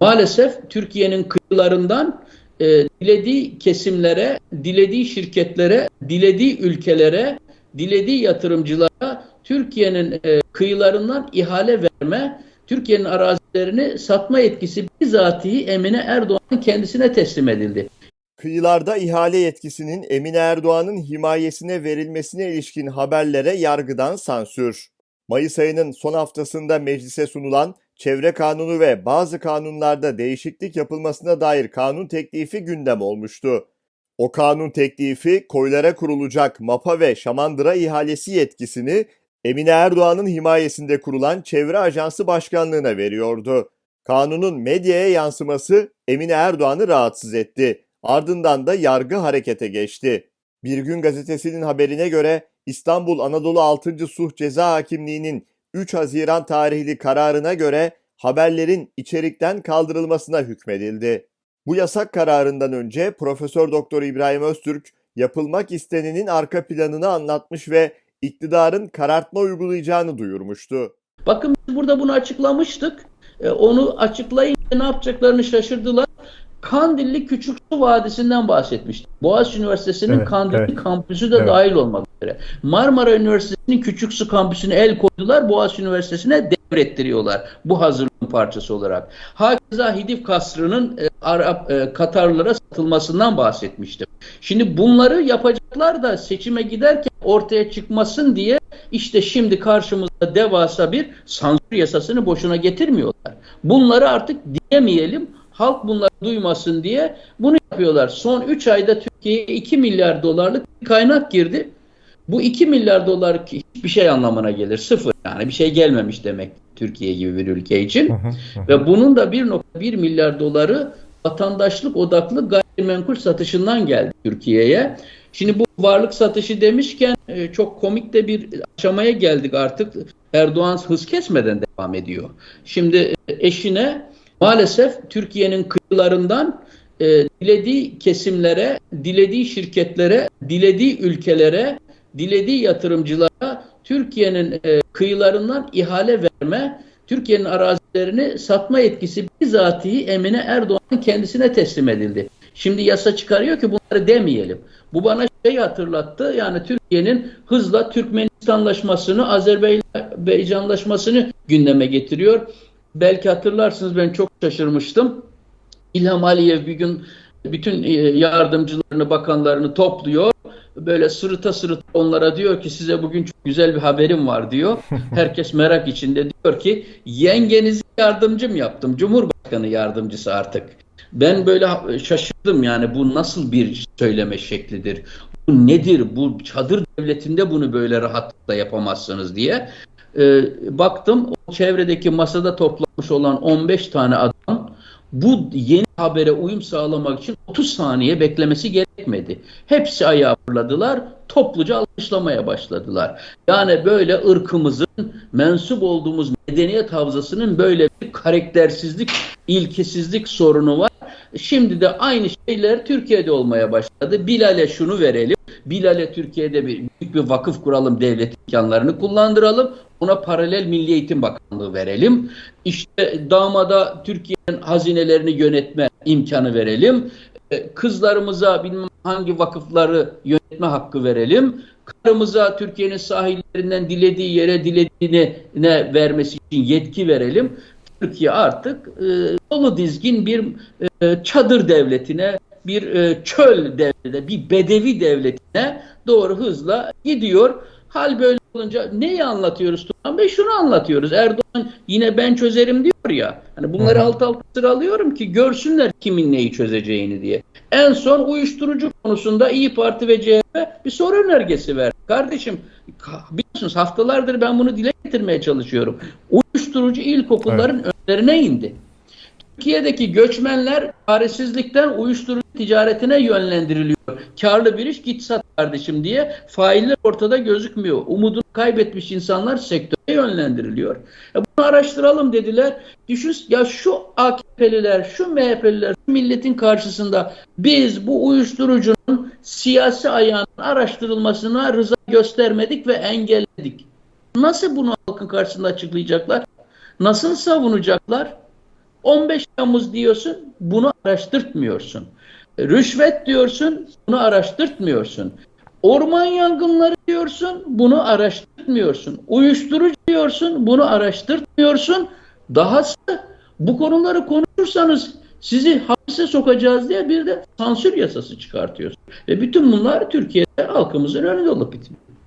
maalesef Türkiye'nin kıyılarından e, dilediği kesimlere, dilediği şirketlere, dilediği ülkelere, dilediği yatırımcılara Türkiye'nin e, kıyılarından ihale verme, Türkiye'nin arazilerini satma yetkisi bizatihi Emine Erdoğan'ın kendisine teslim edildi. Kıyılarda ihale yetkisinin Emine Erdoğan'ın himayesine verilmesine ilişkin haberlere yargıdan sansür. Mayıs ayının son haftasında meclise sunulan çevre kanunu ve bazı kanunlarda değişiklik yapılmasına dair kanun teklifi gündem olmuştu. O kanun teklifi koylara kurulacak mapa ve şamandıra ihalesi yetkisini Emine Erdoğan'ın himayesinde kurulan Çevre Ajansı Başkanlığı'na veriyordu. Kanunun medyaya yansıması Emine Erdoğan'ı rahatsız etti. Ardından da yargı harekete geçti. Bir Gün Gazetesi'nin haberine göre İstanbul Anadolu 6. Suh Ceza Hakimliği'nin 3 Haziran tarihli kararına göre haberlerin içerikten kaldırılmasına hükmedildi. Bu yasak kararından önce Profesör Doktor İbrahim Öztürk yapılmak istenenin arka planını anlatmış ve iktidarın karartma uygulayacağını duyurmuştu. Bakın burada bunu açıklamıştık. E, onu açıklayınca ne yapacaklarını şaşırdılar. Kandilli Küçük Su Vadisi'nden bahsetmiştik. Boğaziçi Üniversitesi'nin Evet, Kandilli evet. kampüsü de Evet. dahil olmak üzere. Marmara Üniversitesi'nin Küçük Su kampüsüne el koydular. Boğaziçi Üniversitesi'ne devrettiriyorlar. Bu hazırlığın parçası olarak. Hakeza Hidif Kasrı'nın e, Arap e, Katarlılara satılmasından bahsetmiştim. Şimdi bunları yapacaklar da seçime giderken ortaya çıkmasın diye işte şimdi karşımızda devasa bir sansür yasasını boşuna getirmiyorlar. Bunları artık diyemeyelim, halk bunları duymasın diye bunu yapıyorlar. Son 3 ayda Türkiye'ye 2 milyar dolarlık bir kaynak girdi. Bu 2 milyar dolar hiçbir şey anlamına gelir. Sıfır yani bir şey gelmemiş demek Türkiye gibi bir ülke için. Ve bunun da 1.1 milyar doları vatandaşlık odaklı gayrimenkul satışından geldi Türkiye'ye. Şimdi bu varlık satışı demişken e, çok komik de bir aşamaya geldik artık. Erdoğan hız kesmeden devam ediyor. Şimdi e, eşine maalesef Türkiye'nin kıyılarından e, dilediği kesimlere, dilediği şirketlere, dilediği ülkelere, dilediği yatırımcılara Türkiye'nin e, kıyılarından ihale verme, Türkiye'nin arazilerini satma yetkisi bizatihi Emine Erdoğan'ın kendisine teslim edildi. Şimdi yasa çıkarıyor ki bunları demeyelim. Bu bana şey hatırlattı. Yani Türkiye'nin hızla Türkmenistanlaşmasını, Azerbaycanlaşmasını gündeme getiriyor. Belki hatırlarsınız ben çok şaşırmıştım. İlham Aliyev bir gün bütün e, yardımcılarını, bakanlarını topluyor. Böyle sırıta sırıta onlara diyor ki size bugün çok güzel bir haberim var diyor. Herkes merak içinde diyor ki yengenizi yardımcım yaptım. Cumhurbaşkanı yardımcısı artık. Ben böyle şaşırdım yani bu nasıl bir söyleme şeklidir? Bu nedir? Bu çadır devletinde bunu böyle rahatlıkla yapamazsınız diye. Ee, baktım o çevredeki masada toplanmış olan 15 tane adam bu yeni habere uyum sağlamak için 30 saniye beklemesi gerekmedi. Hepsi ayağa fırladılar, topluca alkışlamaya başladılar. Yani böyle ırkımızın, mensup olduğumuz medeniyet havzasının böyle bir karaktersizlik, ilkesizlik sorunu var. Şimdi de aynı şeyler Türkiye'de olmaya başladı. Bilal'e şunu verelim. Bilal'e Türkiye'de bir büyük bir vakıf kuralım, devlet imkanlarını kullandıralım. Ona paralel Milli Eğitim Bakanlığı verelim. İşte damada Türkiye'nin hazinelerini yönetme imkanı verelim. E, Kızlarımıza bilmem hangi vakıfları yönetme hakkı verelim. Karımıza Türkiye'nin sahillerinden dilediği yere dilediğine ne vermesi için yetki verelim. Türkiye artık e, dolu dizgin bir e, çadır devletine, bir e, çöl devletine, bir bedevi devletine doğru hızla gidiyor. Hal böyle olunca neyi anlatıyoruz Turan Bey? Şunu anlatıyoruz. Erdoğan yine ben çözerim diyor ya. Hani bunları alt alta sıralıyorum ki görsünler kimin neyi çözeceğini diye. En son uyuşturucu konusunda İyi Parti ve CHP bir soru önergesi verdi. Kardeşim biliyorsunuz haftalardır ben bunu dile getirmeye çalışıyorum. Uyuşturucu ilkokulların önlerine indi. Türkiye'deki göçmenler çaresizlikten uyuşturucu ticaretine yönlendiriliyor. Karlı bir iş git sat kardeşim diye failler ortada gözükmüyor. Umudunu kaybetmiş insanlar sektöre yönlendiriliyor. Ya bunu araştıralım dediler. Düşün ya şu AKP'liler, şu MHP'liler, şu milletin karşısında biz bu uyuşturucunun siyasi ayağının araştırılmasına rıza göstermedik ve engelledik. Nasıl bunu halkın karşısında açıklayacaklar? Nasıl savunacaklar? 15 Temmuz diyorsun, bunu araştırtmıyorsun. Rüşvet diyorsun, bunu araştırtmıyorsun. Orman yangınları diyorsun, bunu araştırtmıyorsun. Uyuşturucu diyorsun, bunu araştırtmıyorsun. Dahası bu konuları konuşursanız sizi hapse sokacağız diye bir de sansür yasası çıkartıyorsun. Ve bütün bunlar Türkiye'de halkımızın önünde olup bitiyor.